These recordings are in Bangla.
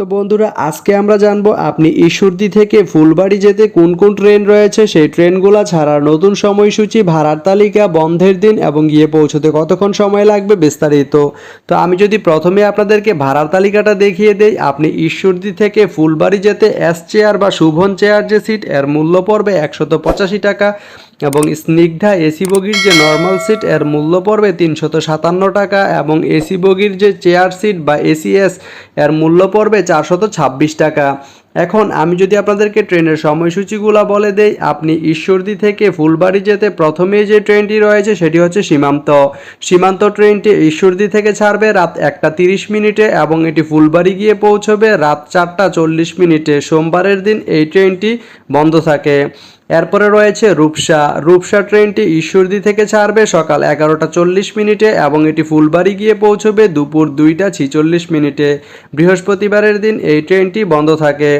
তো বন্ধুরা, আজকে আমরা জানব আপনি ঈশ্বরদী থেকে ফুলবাড়ি যেতে কোন কোন ট্রেন রয়েছে? সেই ট্রেনগুলো ছাড়ার নতুন সময়সূচি, ভাড়ার তালিকা, বন্ধের দিন এবং গিয়ে পৌঁছতে কতক্ষণ সময় লাগবে বিস্তারিত। তো আমি যদি প্রথমে আপনাদেরকে ভাড়ার তালিকাটা দেখিয়ে দেই, আপনি ঈশ্বরদী থেকে ফুলবাড়ি যেতে এস চেয়ার বা শুভন চেয়ার যে সিট এর মূল্য পড়বে একশত পঁচাশি টাকা। এবং স্নিগ্ধা এসি বগির যে নর্মাল সিট এর মূল্য পড়বে তিনশত সাতান্ন টাকা এবং এসি বগির যে চেয়ার সিট বা এসিএস এর মূল্য পড়বে চারশত ছাব্বিশ টাকা। এখন আমি যদি আপনাদেরকে ট্রেনের সময়সূচিগুলো বলে দেই, আপনি ঈশ্বরদী থেকে ফুলবাড়ি যেতে প্রথমে যে ট্রেনটি রয়েছে সেটি হচ্ছে সীমান্ত। সীমান্ত ট্রেনটি ঈশ্বরদী থেকে ছাড়বে রাত একটা তিরিশ মিনিটে এবং এটি ফুলবাড়ি গিয়ে পৌঁছবে রাত চারটা চল্লিশ মিনিটে। সোমবারের দিন এই ট্রেনটি বন্ধ থাকে। এরপরে রয়েছে রূপসা। রূপসা ট্রেনটি ঈশ্বরদী থেকে ছাড়বে সকাল এগারোটা চল্লিশ মিনিটে এবং এটি ফুলবাড়ি গিয়ে পৌঁছবে দুপুর দুইটা ছিচল্লিশ মিনিটে। বৃহস্পতিবারের দিন এই ট্রেনটি বন্ধ থাকে।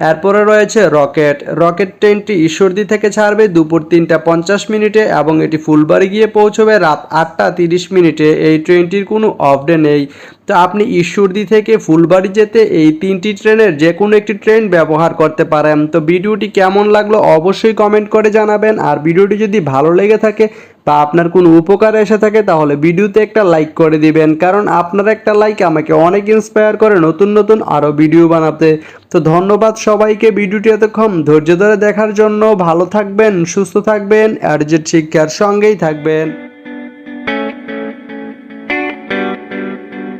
এরপরে রয়েছে রকেট। রকেট ট্রেনটি ঈশ্বরদী থেকে ছাড়বে, দুপুর তিনটা পঞ্চাশ মিনিটে এবং এটি ফুলবাড়ি গিয়ে পৌঁছবে রাত আটটা তিরিশ মিনিটে। এই ট্রেনটির কোনো অফ ডে নেই। তো আপনি ঈশ্বরদী থেকে ফুলবাড়ি যেতে এই তিনটি ট্রেনের যে কোনো একটি ট্রেন ব্যবহার করতে পারেন। তো ভিডিওটি কেমন লাগল অবশ্যই কমেন্ট করে জানাবেন। আর ভিডিওটি যদি ভালো লেগে থাকে বা আপনার কোনো উপকার এসে থাকে, তাহলে ভিডিওতে একটা লাইক করে দিবেন। কারণ আপনার একটা লাইক আমাকে অনেক ইন্সপায়ার করে নতুন নতুন আরও ভিডিও বানাতে। তো ধন্যবাদ সবাইকে ভিডিওটি এতক্ষণ ধৈর্য ধরে দেখার জন্য ভালো থাকবেন, সুস্থ থাকবেন, আর যে শিক্ষার সঙ্গেই থাকবেন।